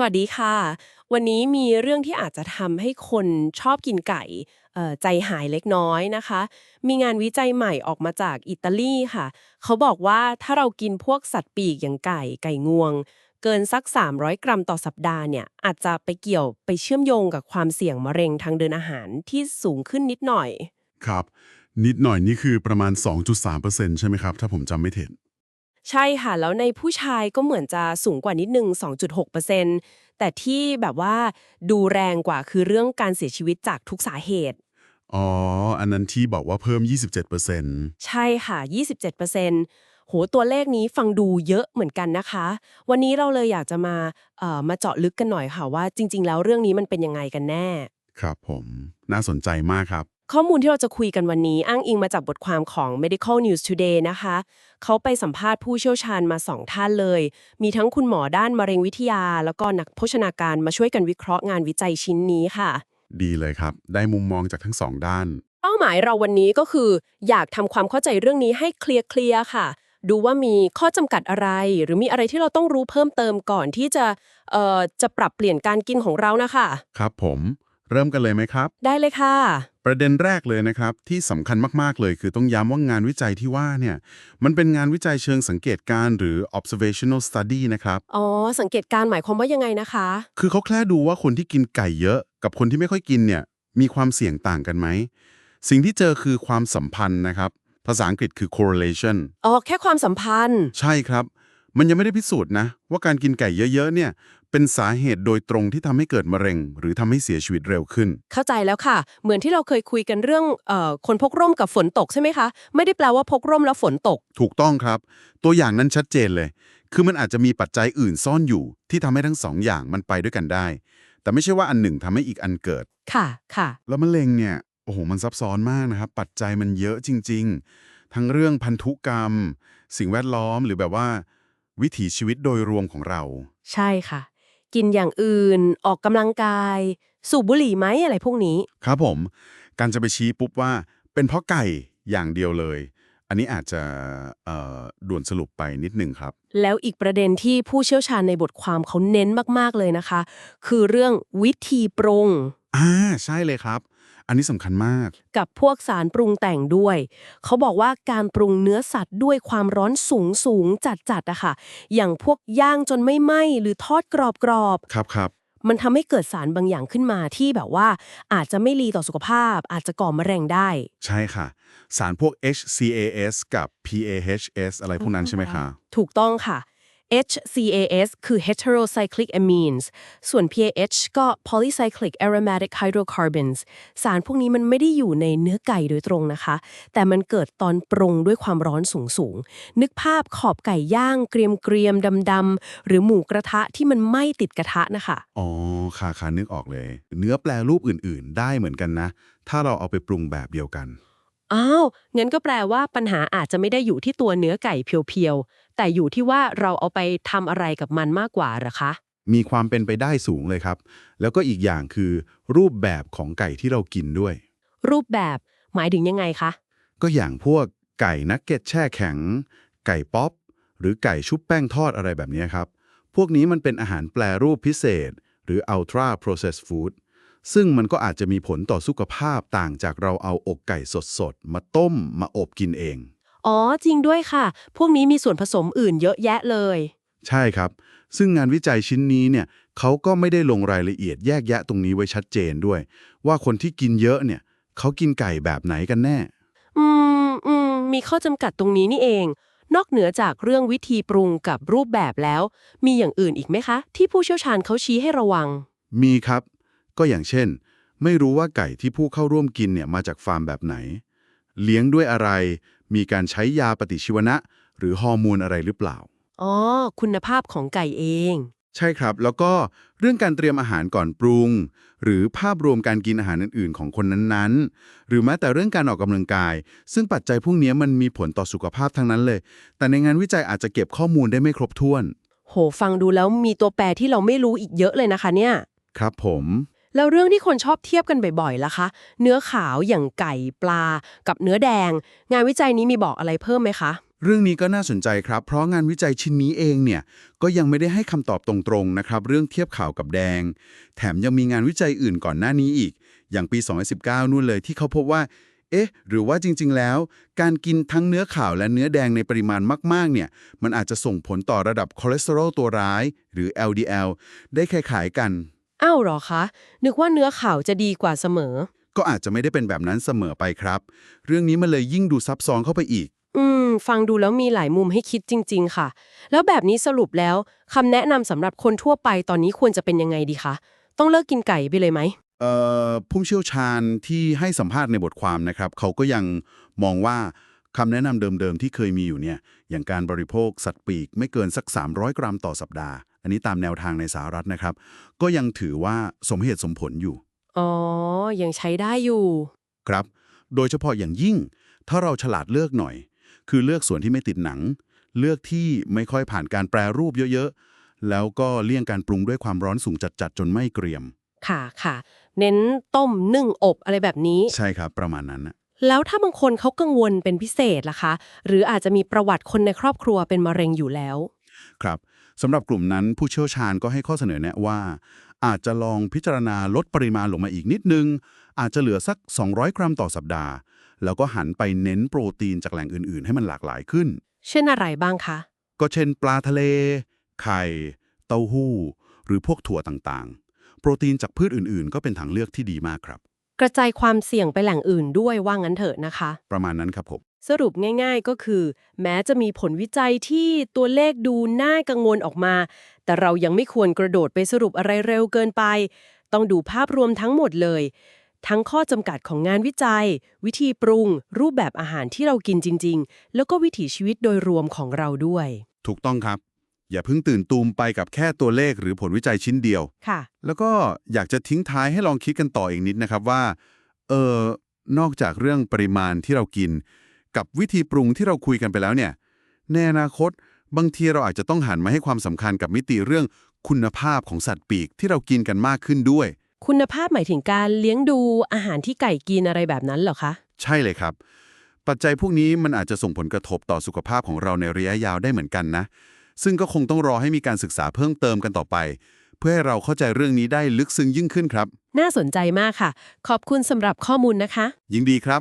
สวัสดีค่ะ วันนี้มีเรื่องที่อาจจะทำให้คนชอบกินไก่ใจหายเล็กน้อยนะคะ มีงานวิจัยใหม่ออกมาจากอิตาลีค่ะ เขาบอกว่าถ้าเรากินพวกสัตว์ปีกอย่างไก่ไก่งวง เกินสัก 300 กรัมต่อสัปดาห์เนี่ยอาจจะไปเกี่ยวไปเชื่อมโยงกับความเสี่ยงมะเร็งทางเดินอาหารที่สูงขึ้นนิดหน่อย ครับ นิดหน่อยนี่คือประมาณ 2.3%ใช่ไหมครับ ถ้าผมจำไม่ผิด ใช่ค่ะ แล้วในผู้ชายก็เหมือนจะสูงกว่านิดนึง 2.6%แต่ที่แบบว่าดูแรงกว่าคือเรื่องการเสียชีวิตจากทุกสาเหตุ อ๋อ อันนั้นที่บอกว่าเพิ่ม 27%ใช่ค่ะ 27%โหตัวเลขนี้ฟังดูเยอะเหมือนกันนะคะ วันนี้เราเลยอยากจะมาเอ่อมาเจาะลึกกันหน่อยค่ะว่าจริง ๆ แล้วเรื่องนี้มันเป็นยังไงกันแน่ ครับผม น่าสนใจมากครับ ข้อมูลที่เราจะคุยกันวันนี้อ้างอิงมาจากบทความของ Medical News Today นะคะ เขาไปสัมภาษณ์ผู้เชี่ยวชาญมาสองท่านเลย มีทั้งคุณหมอด้านมะเร็งวิทยา แล้วก็นักโภชนาการมาช่วยกันวิเคราะห์งานวิจัยชิ้นนี้ค่ะ ดีเลยครับ ได้มุมมองจากทั้งสองด้าน เป้าหมายเราวันนี้ก็คือ อยากทำความเข้าใจเรื่องนี้ให้เคลียร์เคลียร์ๆค่ะ ดูว่ามีข้อจำกัดอะไร หรือมีอะไรที่เราต้องรู้เพิ่มเติมก่อนที่จะเอ่อจะปรับเปลี่ยนการกินของเรานะคะ ครับผม เริ่มกันเลยไหมครับ ได้เลยค่ะ ประเด็นแรกเลยนะครับ ที่สำคัญมาก ๆ เลยคือต้องย้ำว่างานวิจัยที่ว่าเนี่ยมันเป็นงานวิจัยเชิงสังเกตการณ์หรือ observational study นะครับ อ๋อ สังเกตการณ์หมายความว่ายังไงนะคะ คือเขาแค่ดูว่าคนที่กินไก่เยอะ กับคนที่ไม่ค่อยกินเนี่ยมีความเสี่ยงต่างกันไหม สิ่งที่เจอคือความสัมพันธ์นะครับ ภาษาอังกฤษคือ correlation อ๋อแค่ความสัมพันธ์ ใช่ครับ มันยังไม่ได้พิสูจน์นะว่าการกินไก่เยอะๆเนี่ย เป็นสาเหตุโดยตรงที่ทำให้เกิดมะเร็ง หรือทำให้เสียชีวิตเร็วขึ้น เข้าใจแล้วค่ะ เหมือนที่เราเคยคุยกันเรื่องเอ่อคนพกร่มกับฝนตกใช่ไหมคะ ไม่ได้แปลว่าพกร่มแล้วฝนตก ถูกต้องครับ ตัวอย่างนั้นชัดเจนเลย คือมันอาจจะมีปัจจัยอื่นซ่อนอยู่ ที่ทำให้ทั้งสองอย่างมันไปด้วยกันได้ แต่ไม่ใช่ว่าอันหนึ่งทำให้อีกอันเกิด ค่ะ ค่ะ แล้วมะเร็งเนี่ยโอ้โหมันซับซ้อนมากนะครับปัจจัยมันเยอะจริง ๆ ทั้งเรื่องพันธุกรรม สิ่งแวดล้อมหรือแบบว่า วิถีชีวิตโดยรวมของเรา ใช่ค่ะ กินอย่างอื่น ออกกำลังกาย สูบบุหรี่ไหมอะไรพวกนี้ ครับผม การจะไปชี้ปุ๊บว่าเป็นเพราะไก่อย่างเดียวเลย อันนี้อาจจะเอ่อด่วนสรุปไปนิดหนึ่งครับ แล้วอีกประเด็นที่ผู้เชี่ยวชาญในบทความเขาเน้นมากๆเลยนะคะ คือเรื่องวิธีปรุงอ่าใช่เลยครับ อันนี้สำคัญมาก กับพวกสารปรุงแต่งด้วย เขาบอกว่าการปรุงเนื้อสัตว์ด้วยความร้อนสูงสูงจัดจัดๆอะค่ะ อย่างพวกย่างจนไม่ไหม้หรือทอดกรอบกรอบๆครับครับมันทำให้เกิดสารบางอย่างขึ้นมาที่แบบว่า อาจจะไม่ดีต่อสุขภาพ อาจจะก่อมะเร็งได้ ใช่ค่ะ สารพวก HCAS กับ PAHS อะไรพวกนั้นใช่ไหมคะ ถูกต้องค่ะ HCAS คือ heterocyclic amines ส่วน PAH ก็ polycyclic aromatic hydrocarbons สารพวกนี้มันไม่ได้อยู่ในเนื้อไก่โดยตรงนะคะ แต่มันเกิดตอนปรุงด้วยความร้อนสูงสูงๆนึกภาพขอบไก่ย่างเกรียมเกรียมๆดำๆ หรือหมูกระทะที่มันไหม้ติดกระทะนะคะ อ๋อ ค่ะค่ะนึกออกเลย เนื้อแปลรูปอื่นๆ ได้เหมือนกันนะ ถ้าเราเอาไปปรุงแบบเดียวกัน อ้าว งั้นก็แปลว่าปัญหาอาจจะไม่ได้อยู่ที่ตัวเนื้อไก่เพียวๆ แต่อยู่ที่ว่าเราเอาไปทำอะไรกับมันมากกว่าเหรอคะ มีความเป็นไปได้สูงเลยครับ แล้วก็อีกอย่างคือ รูปแบบของไก่ที่เรากินด้วย รูปแบบหมายถึงยังไงคะ ก็อย่างพวกไก่นักเก็ตแช่แข็ง ไก่ป๊อป หรือไก่ชุบแป้งทอดอะไรแบบนี้ครับ พวกนี้มันเป็นอาหารแปรรูปพิเศษ หรือ ultra processed food ซึ่งมันก็อาจจะมีผลต่อสุขภาพต่างจากเราเอาอกไก่สดๆ มาต้มมาอบกินเอง อ๋อจริงด้วยค่ะ พวกนี้มีส่วนผสมอื่นเยอะแยะเลย ใช่ครับ ซึ่งงานวิจัยชิ้นนี้เนี่ยเขาก็ไม่ได้ลงรายละเอียดแยกแยะตรงนี้ไว้ชัดเจนด้วย ว่าคนที่กินเยอะเนี่ยเขากินไก่แบบไหนกันแน่ อืมอืมมีข้อจำกัดตรงนี้นี่เอง นอกเหนือจากเรื่องวิธีปรุงกับรูปแบบแล้ว มีอย่างอื่นอีกไหมคะ ที่ผู้เชี่ยวชาญเขาชี้ให้ระวัง มีครับ ก็อย่างเช่น ไม่รู้ว่าไก่ที่ผู้เข้าร่วมกินเนี่ยมาจากฟาร์มแบบไหน เลี้ยงด้วยอะไร มีการใช้ยาปฏิชีวนะ หรือฮอร์โมนอะไรหรือเปล่า อ๋อ คุณภาพของไก่เอง ใช่ครับ แล้วก็เรื่องการเตรียมอาหารก่อนปรุง หรือภาพรวมการกินอาหารอื่น ๆ ของคนนั้นๆ หรือแม้แต่เรื่องการออกกำลังกาย ซึ่งปัจจัยพวกนี้มันมีผลต่อสุขภาพทั้งนั้นเลย แต่ในงานวิจัยอาจจะเก็บข้อมูลได้ไม่ครบถ้วน โห ฟังดูแล้วมีตัวแปรที่เราไม่รู้อีกเยอะเลยนะคะเนี่ย ครับผม แล้วเรื่องที่คนชอบเทียบกันบ่อยๆล่ะคะ เนื้อขาวอย่างไก่ปลา กับเนื้อแดง งานวิจัยนี้มีบอกอะไรเพิ่มไหมคะ เรื่องนี้ก็น่าสนใจครับ เพราะงานวิจัยชิ้นนี้เองเนี่ย ก็ยังไม่ได้ให้คำตอบตรงๆนะครับ เรื่องเทียบขาวกับแดง แถมยังมีงานวิจัยอื่นก่อนหน้านี้อีก อย่างปี 2019 นู่นเลยที่เขาพบว่า เอ๊ะ หรือว่าจริง ๆ แล้ว การกินทั้งเนื้อขาวและเนื้อแดงในปริมาณมากๆ เนี่ย มันอาจจะส่งผลต่อระดับคอเลสเตอรอลตัวร้าย หรือ LDL ได้คล้ายๆกัน อ้าวเหรอคะ นึกว่าเนื้อขาวจะดีกว่าเสมอ ก็อาจจะไม่ได้เป็นแบบนั้นเสมอไปครับ เรื่องนี้มันเลยยิ่งดูซับซ้อนเข้าไปอีก อืม ฟังดูแล้วมีหลายมุมให้คิดจริง ๆ ค่ะ แล้วแบบนี้สรุปแล้วคำแนะนำสำหรับคนทั่วไปตอนนี้ควรจะเป็นยังไงดีคะ ต้องเลิกกินไก่ไปเลยไหม เอ่อผู้เชี่ยวชาญที่ให้สัมภาษณ์ในบทความนะครับ เขาก็ยังมองว่าคำแนะนำเดิมๆที่เคยมีอยู่เนี่ย อย่างการบริโภคสัตว์ปีกไม่เกินสัก 300 กรัมต่อสัปดาห์อั นนี้ตามแนวทางในสหรัฐนะครับ ก็ยังถือว่าสมเหตุสมผลอยู่ อ๋อ ยังใช้ได้อยู่ ครับ โดยเฉพาะอย่างยิ่ง ถ้าเราฉลาดเลือกหน่อย คือเลือกส่วนที่ไม่ติดหนัง เลือกที่ไม่ค่อยผ่านการแปรรูปเยอะๆ แล้วก็เลี่ยงการปรุงด้วยความร้อนสูงจัดๆ จนไม่เกรียม ค่ะค่ะ เน้นต้มนึ่งอบอะไรแบบนี้ ใช่ครับประมาณนั้นนะแล้วถ้าบางคนเขากังวลเป็นพิเศษล่ะคะ หรืออาจจะมีประวัติคนในครอบครัวเป็นมะเร็งอยู่แล้ว ครับ สำหรับกลุ่มนั้นผู้เชี่ยวชาญก็ให้ข้อเสนอแนะว่า อาจจะลองพิจารณาลดปริมาณลงมาอีกนิดนึง อาจจะเหลือสัก 200 กรัมต่อสัปดาห์ แล้วก็หันไปเน้นโปรตีนจากแหล่งอื่นๆ ให้มันหลากหลายขึ้น เช่นอะไรบ้างคะ ก็เช่น ปลาทะเล ไข่ เต้าหู้ หรือพวกถั่วต่างๆ โปรตีนจากพืชอื่นๆ ก็เป็นทางเลือกที่ดีมากครับ กระจายความเสี่ยงไปแหล่งอื่นด้วยว่างั้นเถอะนะคะ ประมาณนั้นครับผม สรุปง่ายๆก็คือ แม้จะมีผลวิจัยที่ตัวเลขดูน่ากังวลออกมา แต่เรายังไม่ควรกระโดดไปสรุปอะไรเร็วเกินไป ต้องดูภาพรวมทั้งหมดเลย ทั้งข้อจำกัดของงานวิจัย วิธีปรุง รูปแบบอาหารที่เรากินจริง ๆ แล้วก็วิถีชีวิตโดยรวมของเราด้วย ถูกต้องครับ อย่าเพิ่งตื่นตูมไปกับแค่ตัวเลขหรือผลวิจัยชิ้นเดียว ค่ะ แล้วก็อยากจะทิ้งท้ายให้ลองคิดกันต่ออีกนิดนะครับว่าเออนอกจากเรื่องปริมาณที่เรากิน กับวิธีปรุงที่เราคุยกันไปแล้วเนี่ยในอนาคต บางทีเราอาจจะต้องหันมาให้ความสำคัญกับมิติเรื่องคุณภาพของสัตว์ปีกที่เรากินกันมากขึ้นด้วย คุณภาพหมายถึงการเลี้ยงดูอาหารที่ไก่กินอะไรแบบนั้นเหรอคะ ใช่เลยครับ ปัจจัยพวกนี้มันอาจจะส่งผลกระทบต่อสุขภาพของเราในระยะยาวได้เหมือนกันนะ ซึ่งก็คงต้องรอให้มีการศึกษาเพิ่มเติมกันต่อไป เพื่อให้เราเข้าใจเรื่องนี้ได้ลึกซึ้งยิ่งขึ้นครับ น่าสนใจมากค่ะ ขอบคุณสำหรับข้อมูลนะคะ ยินดีครับ